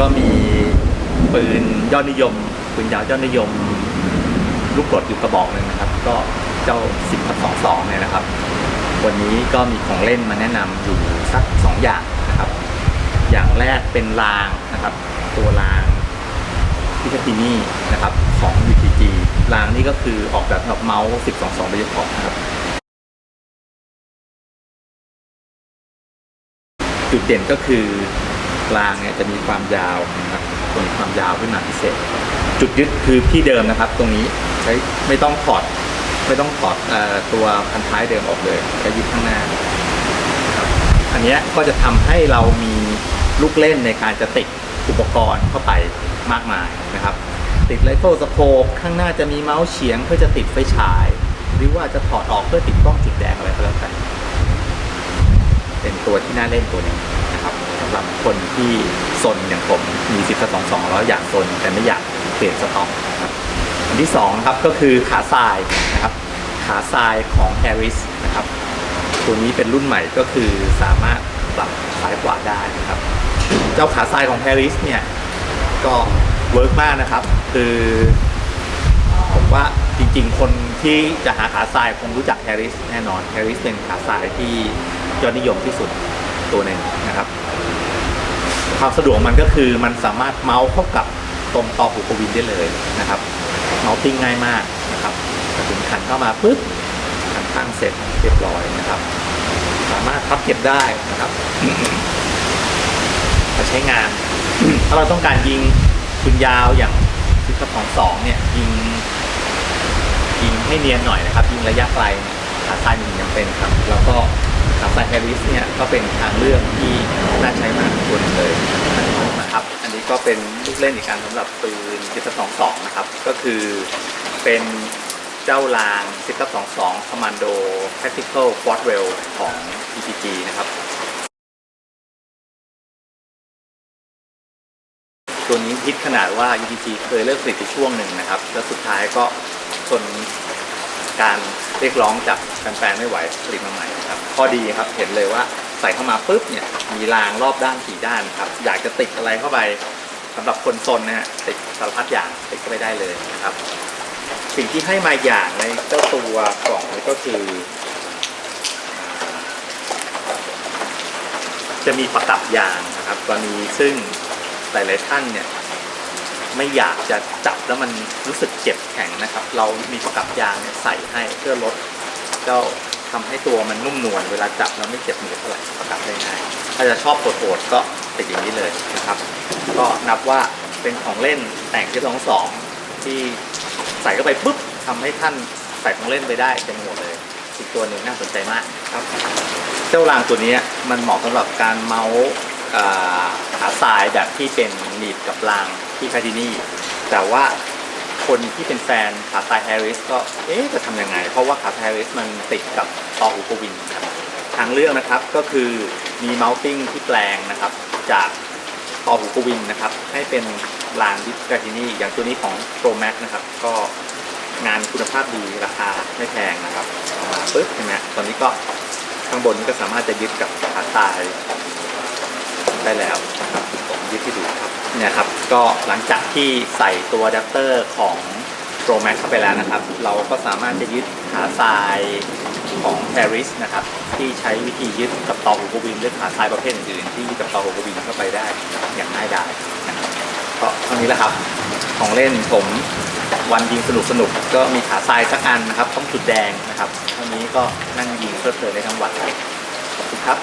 ก็มีปืนยอดนิยมปืนยาวยอดนิยม ลูกกรดอยู่กระบอกหนึ่งนะครับ ก็เจ้า10พัสองเนี่ยนะครับ วันนี้ก็มีของเล่นมาแนะนำอยู่สักสองอย่างนะครับ อย่างแรกเป็นรางนะครับ ตัวรางพิคตินี่นะครับของ UTG รางนี่ก็คือออกแบบสำหรับเมาส์1022โดยเฉพาะนะครับจุดเด่นก็คือ รางเนี่ยจะมีความยาวนะครับตัวมีความยาวขึ้นมาพิเศษ จุดยึดคือที่เดิมนะครับ ตรงนี้ใช้ไม่ต้องถอดไม่ต้องถอดอตัวพันท้ายเดิมออกเลยใช้ยึดข้างหน้าครับอันนี้ก็จะทำให้เรามีลูกเล่นในการจะติดอุปกรณ์เข้าไปมากมายนะครับ ติดไลโฟสโคปข้างหน้าจะมีเมาส์เฉียงเพื่อจะติดไฟฉาย หรือว่าจะถอดออกเพื่อติดกล้องจุดแดงอะไรก็แล้วแต่เป็นตัวที่น่าเล่นตัวหนึง นะครับสำหรับคนที่ซนอย่างผมมี10กับ22แล้วอยากซนแต่ไม่อยากเปลี่ยนสต็อกครับอันที่สองนะครับก็คือขาทรายนะครับขาทรายของ Harris นะครับตัวนี้เป็นรุ่นใหม่ก็คือสามารถปรับซ้ายขวาได้นะครับ เจ้าขาทรายของ Harris เนี่ยก็เวิร์กมากนะครับ คือผมว่าจริงๆ คนที่จะหาขาทรายคงรู้จัก Harris แน่นอน Harris เป็นขาทรายที่ยอดนิยมที่สุด ตัวหนึ่งนะครับ ความสะดวกมันก็คือมันสามารถเมาส์เข้ากับตรงต่อหูกวินได้เลยนะครับ เมาส์ติ้งง่ายมากนะครับกระสุนขันเข้ามาปุ๊บขันข้งเสร็จเรียบร้อยนะครับ สามารถพับเก็บได้นะครับมาใช้งาน ถ้าเราต้องการยิงปืนยาวอย่างชุดกระป๋องสองเนี่ยยิงยิงให้เนียนหน่อยนะครับ ยิงระยะไกลขาซ้ายมีจำเป็นครับ แล้วก็ ขาซ้ายแฮริสเนี่ยก็เป็นทางเลือกที่น่าใช้มากควรเลยนะครับ อันนี้ก็เป็นลูกเล่นอีกการสำหรับปืน122นะครับ ก็คือเป็นเจ้าลาง10 22 Commando Tactical Quad Rail ของ EPG นะครับ ตัวนี้ฮิตขนาดว่า UTG เคยเลิกผลิตช่วงหนึ่งนะครับ แล้วสุดท้ายก็ทน การเรียกร้องจากแฟนๆไม่ไหวผลิตมาใหม่นะครับข้อดีครับเห็นเลยว่าใส่เข้ามาปุ๊บเนี่ยมีรางรอบด้านสี่ด้านครับอยากจะติดอะไรเข้าไปสำหรับคนซนนะฮะติดสารพัดอย่างติดเข้าไปได้เลยนะครับ สิ่งที่ให้มาอย่างในเจ้าตัวกล่องนี้ก็คือ จะมีประกับยางนะครับกรณีซึ่งหลายๆท่านเนี่ย ไม่อยากจะจับแล้วมันรู้สึกเจ็บแข็งนะครับ เรามีประกับยางใส่ให้เพื่อลดเจ้าทำให้ตัวมันนุ่มนวลเวลาจับแล้วไม่เจ็บมือเท่าไหร่ประกับได้ง่ายถ้าจะชอบโปรดๆก็ติดอย่างนี้เลยนะครับ ก็นับว่าเป็นของเล่นแต่งที่สองสองที่ใส่เข้าไปปุ๊บทำให้ท่านใส่ของเล่นไปได้เต็มหมดเลยอีกตัวหนึ่งน่าสนใจมากครับ เจ้ารางตัวนี้มันเหมาะสำหรับการเมาส์อ่าขาทรายแบบที่เป็นหนีบกับราง ที่คาดินี่แต่ว่าคนที่เป็นแฟนขาทรายแฮร์ริสก็เอ๊ะจะทำยังไง เพราะว่าขาทรายแฮร์ริสมันติดกับต่อหูกวินครับทางเลือกนะครับก็คือมีเมาส์ติ้งที่แปลงนะครับจากต่อหูกวินนะครับให้เป็นรางดิสคาดินี่อย่างตัวนี้ของ Pro Max นะครับก็งานคุณภาพดีราคาไม่แพงนะครับมาปึ๊บใช่ไหมตอนนี้ก็ข้างบนก็สามารถจะยึดกับขาตายได้แล้วนะครับ ยึดที่ดูเนี่ยครับก็หลังจากที่ใส่ตัวอะแดปเตอร์ของ Pro Max เข้าไปแล้วนะครับ เราก็สามารถจะยึดขาทรายของ Paris นะครับ ที่ใช้วิธียึดกับต่อหูกวินหรือขาทรายประเภทอื่นๆที่ยึดกับต่อหูกวินเข้าไปได้อย่างง่ายดายนะครับก็เท่านี้แหละครับของเล่นผมวันยิงสนุกสนุกก็มีขาทรายสักอันนะครับ ต้องจุดแดงนะครับเท่านี้ก็นั่งยิงเพลิดเพลินได้ทั้งวันขอบคุณครับ